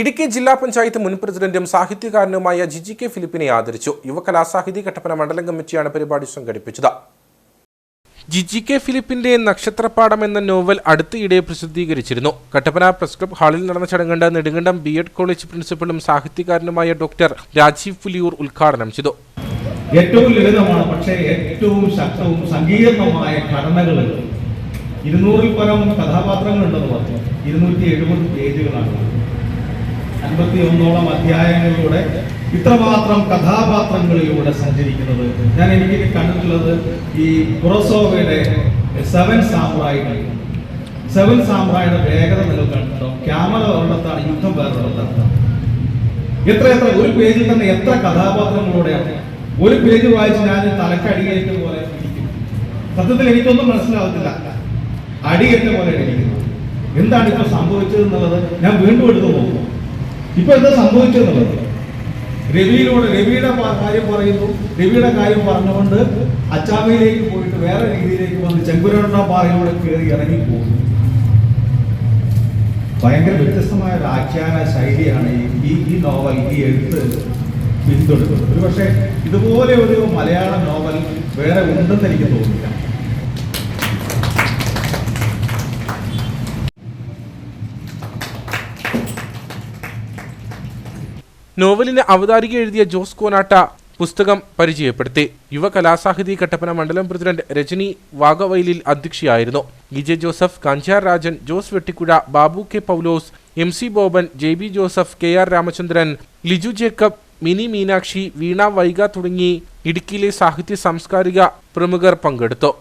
ഇടുക്കി ജില്ലാ പഞ്ചായത്ത് മുൻ പ്രസിഡന്റും സാഹിത്യകാരനുമായ ജിജി കെ ഫിലിപ്പിനെ ആദരിച്ചു. യുവകലാസാഹിതി കട്ടപ്പന മണ്ഡലം കമ്മിറ്റിയാണ് പരിപാടി സംഘടിപ്പിച്ചത്. ജിജി കെ ഫിലിപ്പിന്റെ നക്ഷത്രപ്പാടം എന്ന നോവൽ അടുത്തിടെ പ്രസിദ്ധീകരിച്ചിരുന്നു. കട്ടപ്പന പ്രസ് ക്ലബ് ഹാളിൽ നടന്ന ചടങ്ങ് നെടുങ്കണ്ടം ബി എഡ് കോളേജ് പ്രിൻസിപ്പളും സാഹിത്യകാരനുമായ ഡോക്ടർ രാജീവ് പുലിയൂർ ഉദ്ഘാടനം ചെയ്തു. ഏറ്റവും ലളിതമാണ് പക്ഷേ ഏറ്റവും ശക്തവും സങ്കീർണമായ ഘടനകളുണ്ട് ഇരുന്നൂറിൽ പരം കഥാപാത്രങ്ങളുണ്ടെന്ന് പറഞ്ഞു. ഇരുന്നൂറ്റി എഴുപത് പേജുകളാണ്. അൻപത്തി ഒന്നോളം അധ്യായങ്ങളിലൂടെ ഇത്രമാത്രം കഥാപാത്രങ്ങളിലൂടെ സഞ്ചരിക്കുന്നത്. ഞാൻ എനിക്ക് കണ്ടിട്ടുള്ളത് ഈ കുറസോവയുടെ സെവൻ സാമ്രായികൾ സെവൻ സാമ്രായുടെ വേഗത നിങ്ങൾ കണ്ടിട്ടോ ക്യാമറ ഒരിടത്താണ് യുദ്ധം വേറൊരിടത്താണ് എത്ര എത്ര ഒരു പേജിൽ തന്നെ എത്ര കഥാപാത്രങ്ങളോടെയാണ്? ഒരു പേജ് വായിച്ച് ഞാൻ തലക്കടിയേറ്റ പോലെ സത്യത്തിൽ എനിക്കൊന്നും മനസ്സിലാവത്തില്ല അടിയേറ്റ പോലെ ഇരിക്കുന്നു. എന്താണ് ഇപ്പൊ സംഭവിച്ചത് എന്നുള്ളത് ഞാൻ വീണ്ടും എടുത്തു നോക്കും. ഇപ്പൊ എന്താ സംഭവിച്ചെന്നുള്ളത് രവിയിലൂടെ രവിയുടെ കാര്യം പറയുന്നു. രവിയുടെ കാര്യം പറഞ്ഞുകൊണ്ട് അച്ചാമയിലേക്ക് പോയിട്ട് വേറെ രീതിയിലേക്ക് വന്ന് ചെങ്കുരണ്ട പാറയിലൂടെ കയറി ഇറങ്ങി പോകുന്നു. ഭയങ്കര വ്യത്യസ്തമായ ഒരു ആഖ്യാന ശൈലിയാണ് ഈ ഈ ഈ നോവൽ ഈ എഴുത്ത് പിന്തുടരുന്നത്. ഒരു പക്ഷേ ഇതുപോലെ ഒരു മലയാള നോവൽ വേറെ ഉണ്ടെന്ന് എനിക്ക് തോന്നുന്നില്ല നോവലിന് അവതാരിക എഴുതിയ ജോസ് കോനാട്ട പുസ്തകം പരിചയപ്പെടുത്തി. യുവ കലാസാഹിതി കട്ടപ്പന മണ്ഡലം പ്രസിഡന്റ് രജനി വാഗവൈലിൽ അധ്യക്ഷയായിരുന്നു. E J Joseph Kanchar Rajan Jose Vettikuzha Babu K Paulose M C Boban J B Joseph K R Ramachandran Liju Jacob Mini Meenakshi Veena Vaiga തുടങ്ങി ഇടുക്കിയിലെ സാഹിത്യ സാംസ്കാരിക പ്രമുഖർ പങ്കെടുത്തു.